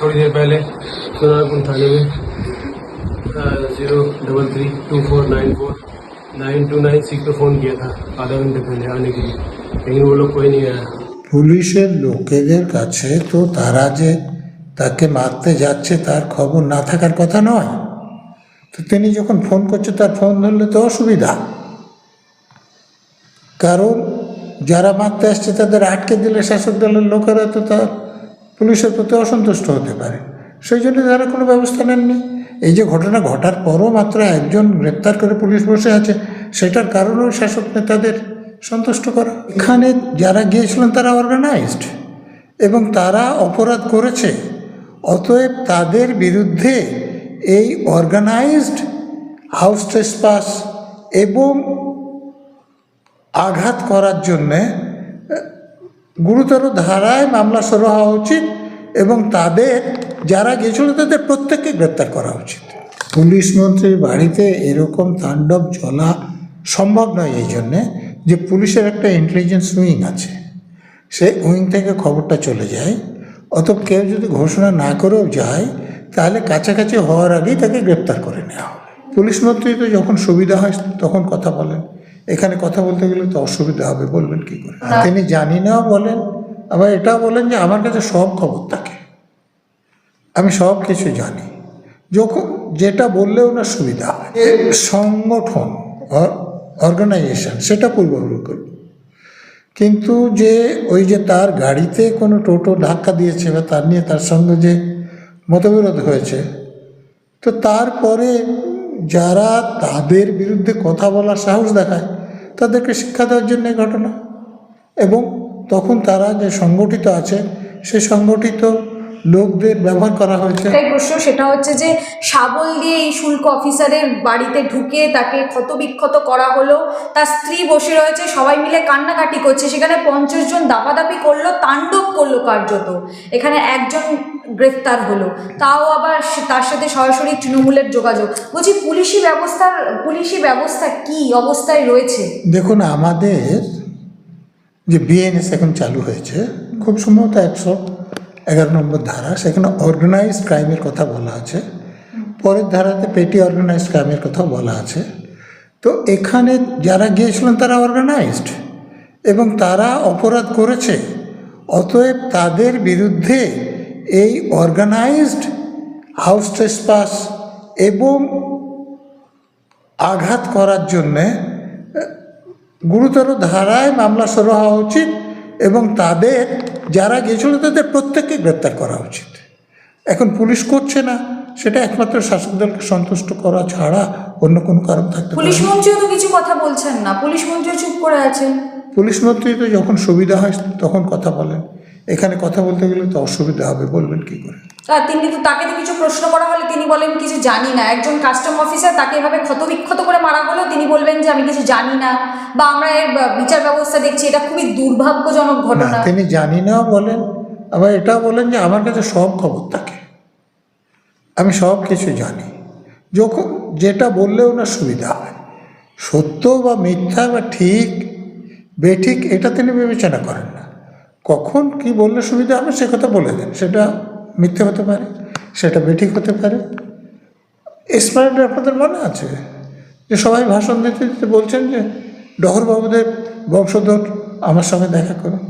थोड़ी देर पहले सोनारपुर थाने में zero double three two four nine four nine two nine six पे फ़ोन किया था आधा घंटे पहले आने के लिए लेकिन वो लोग कोई नहीं आया পুলিশের লোকেদের কাছে তো তারা যে তাকে মারতে যাচ্ছে তার খবর না থাকার কথা নয় তো তিনি যখন ফোন করছে তার ফোন ধরলে তো অসুবিধা কারণ যারা মারতে আসছে তাদের আটকে দিলে শাসক দলের লোকেরা তো তার পুলিশের প্রতি অসন্তুষ্ট হতে পারে। সেই জন্য তারা কোনো ব্যবস্থা নেননি। এই যে ঘটনা ঘটার পরও মাত্র একজন গ্রেপ্তার করে পুলিশ বসে আছে, সেটার কারণেও শাসক নেতাদের সন্তুষ্ট করা। এখানে যারা গিয়েছিলেন তারা অর্গানাইজড এবং তারা অপরাধ করেছে। অতএব তাদের বিরুদ্ধে এই অর্গানাইজড হাউস ট্রেসপাস এবং আঘাত করার জন্যে গুরুতর ধারায় মামলা শুরু হওয়া উচিত। এবং তাদের যারা গিয়েছিল তাদের প্রত্যেককে গ্রেপ্তার করা উচিত। পুলিশ মন্ত্রীর বাড়িতে এরকম তাণ্ডব চলা সম্ভব নয় এই জন্যে যে পুলিশের একটা ইন্টেলিজেন্স উইং আছে। সেই উইং থেকে খবরটা চলে যায়। অত কেউ যদি ঘোষণা না করেও যায় তাহলে কাছাকাছি হওয়ার আগেই তাকে গ্রেপ্তার করে নেওয়া হবে। পুলিশ মন্ত্রী তো যখন সুবিধা হয় তখন কথা বলেন। এখানে কথা বলতে গেলে তো অসুবিধা হবে বলবেন কি করে? তিনি জানি নাও বলেন। আবার এটাও বলেন যে আমার কাছে সব খবর থাকে। আমি সব কিছু জানি। যখন যেটা বললে ওনার সুবিধা হয়। সংগঠন অর্গানাইজেশন সেটা করবে। কিন্তু যে ওই যে তার গাড়িতে কোনো টোটো ধাক্কা দিয়েছে বা তার নিয়ে তার সঙ্গে যে মতবিরোধ হয়েছে, তো তারপরে যারা তাদের বিরুদ্ধে কথা বলার সাহস দেখায়, তাদেরকে শিক্ষা দেওয়ার জন্য ঘটনা। এবং তখন তারা যে সংগঠিত আছে, সে সংগঠিত লোকদের ব্যবহার করা হয়েছে। একটাই প্রশ্ন সেটা হচ্ছে যে শাবল দিয়ে এই শুল্ক অফিসারের বাড়িতে ঢুকে তাকে ক্ষতবিক্ষত করা হলো। তার স্ত্রী বসে রয়েছে সবাই মিলে কান্নাকাটি করছে। সেখানে পঞ্চাশ জন দাপাদাপি করল তাণ্ডব করল কার্যত। এখানে একজন গ্রেফতার হলো। তাও আবার তার সাথে সরাসরি তৃণমূলের যোগাযোগ। বলছি পুলিশি ব্যবস্থার পুলিশি ব্যবস্থা কি অবস্থায় রয়েছে? দেখুন আমাদের যে বিএনএস এখন চালু হয়েছে খুব সম্ভবত একশো এগারো নম্বর ধারা, সেখানে অর্গানাইজড ক্রাইমের কথা বলা আছে। পরের ধারাতে পেটি অর্গানাইজড ক্রাইমের কথা বলা আছে। তো এখানে যারা গিয়েছিলেন তারা অর্গানাইজড এবং তারা অপরাধ করেছে। অতএব তাদের বিরুদ্ধে এই অর্গানাইজড হাউস ট্রেসপাস এবং আঘাত করার জন্যে গুরুতর ধারায় মামলা শুরু হওয়া উচিত এবং তাদের যারা গিয়েছিল তাদের প্রত্যেককে গ্রেপ্তার করা উচিত। এখন পুলিশ করছে না সেটা একমাত্র শাসক দলকে সন্তুষ্ট করা ছাড়া অন্য কোনো কারণ থাকতে পুলিশ। মন্ত্রীও তো কিছু কথা বলছেন না পুলিশ মন্ত্রীও চুপ করে আছেন। পুলিশ মন্ত্রী তো যখন সুবিধা হয় তখন কথা বলেন। এখানে কথা বলতে গেলে তো অসুবিধা হবে বলবেন কি করে? আর তিনি তো তাকে তো কিছু প্রশ্ন করা হলে তিনি বলেন কিছু জানি না। একজন কাস্টম অফিসার তাকে এভাবে ক্ষতবিক্ষত করে মারা তিনি বলবেন যে আমি কিছু জানি না বা আমরা এর বিচার ব্যবস্থা দেখছি এটা খুবই দুর্ভাগ্যজনক না ঘটনা। তিনি জানি নাও বলেন আবার এটাও বলেন যে আমার কাছে সব খবর থাকে। আমি সব কিছু জানি। যখন যেটা বললে ওনার সুবিধা হয়। সত্য বা মিথ্যা বা ঠিক বেঠিক এটা তিনি বিবেচনা করেন না। কখন কি বললে সুবিধা হবে সে কথা বলে দেন। সেটা মিথ্যে হতে পারে সেটা বেঠিক হতে পারে। স্মার্ট আপনাদের মনে আছে? যে সবাই ভাষণ দিতে দিতে বলছেন যে ডহরবাবুদের বংশধর আমার সঙ্গে দেখা করুন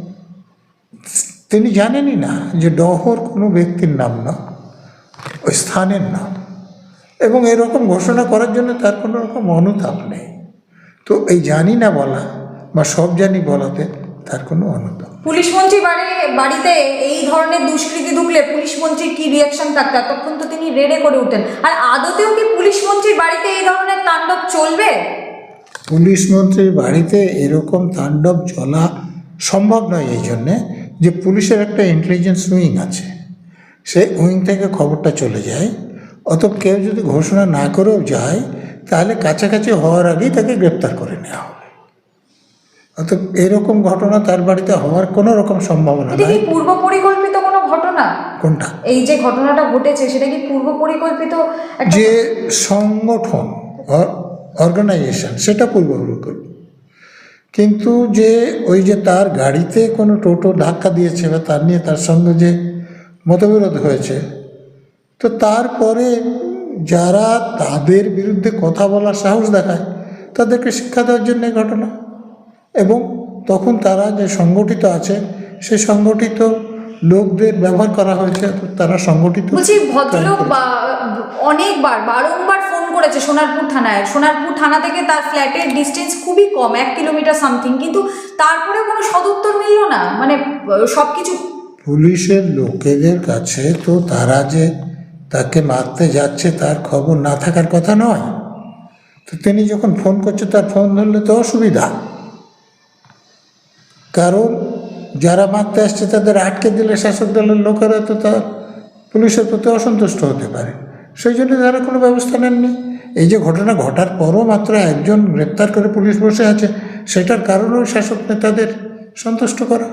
তিনি জানেনই না যে ডহর কোনো ব্যক্তির নাম না, ওই স্থানের নাম। এবং এরকম ঘোষণা করার জন্য তার কোনো রকম অনুতাপ নেই। তো এই জানি না বলা বা সব জানি বলাতে তার কোনো অনুতাপ পুলিশ মন্ত্রী বাড়ি, বাড়িতে এই ধরনের দুষ্কৃতি ঢুকলে পুলিশ মন্ত্রীর কি রিয়াকশন থাকতো? তখন তো তিনি রেড়ে করে উঠতেন। আর আদতেও কি পুলিশ মন্ত্রীর বাড়িতে এই ধরনের তাণ্ডব চলবে? পুলিশ মন্ত্রীর বাড়িতে এরকম তাণ্ডব চলা সম্ভব নয় এই জন্যে যে পুলিশের একটা ইন্টেলিজেন্স উইং আছে। সেই উইং থেকে খবরটা চলে যায়। অত কেউ যদি ঘোষণা না করেও যায়, তাহলে কাছাকাছি হওয়ার আগেই তাকে গ্রেপ্তার করে নেওয়া হবে অত এরকম ঘটনা তার বাড়িতে হওয়ার কোনো রকম সম্ভাবনা এটা কি পূর্ব পরিকল্পিত কোনো ঘটনা? কোনটা? এই যে ঘটনাটা ঘটেছে সেটা কি পূর্ব পরিকল্পিত যে সংগঠন অর্গানাইজেশন সেটা পূর্ববর্তী করবে কিন্তু যে ওই যে তার গাড়িতে কোনো টোটো ধাক্কা দিয়েছে বা তার নিয়ে তার সঙ্গে যে মতবিরোধ হয়েছে তো তারপরে যারা তাদের বিরুদ্ধে কথা বলার সাহস দেখায় তাদেরকে শিক্ষা দেওয়ার জন্য এই ঘটনা। এবং তখন তারা যে সংগঠিত আছে সে সংগঠিত লোকদের ব্যবহার করা হয়েছে তারা সংগঠিত বলছি ভদ্রলোক অনেকবার বারংবার ফোন করেছে সোনারপুর থানায়। সোনারপুর থানা থেকে তার ফ্ল্যাটের ডিস্টেন্স খুবই কম এক কিলোমিটার সামথিং কিন্তু তারপরে কোনো সদুত্তর মিলল না। মানে সব কিছু পুলিশের লোকেদের কাছে তো তারা যে তাকে মারতে যাচ্ছে তার খবর না থাকার কথা নয়। তো তিনি যখন ফোন করছে তার ফোন ধরলে তো অসুবিধা। কারণ যারা মারতে আসছে, তাদের আটকে দিলে শাসক দলের লোকেরা তো তার পুলিশের প্রতি অসন্তুষ্ট হতে পারে। সেই জন্য তারা কোনো ব্যবস্থা নেননি। এই যে ঘটনা ঘটার পরও মাত্র একজন গ্রেপ্তার করে পুলিশ বসে আছে, সেটার কারণেও শাসক নেতাদের সন্তুষ্ট করা।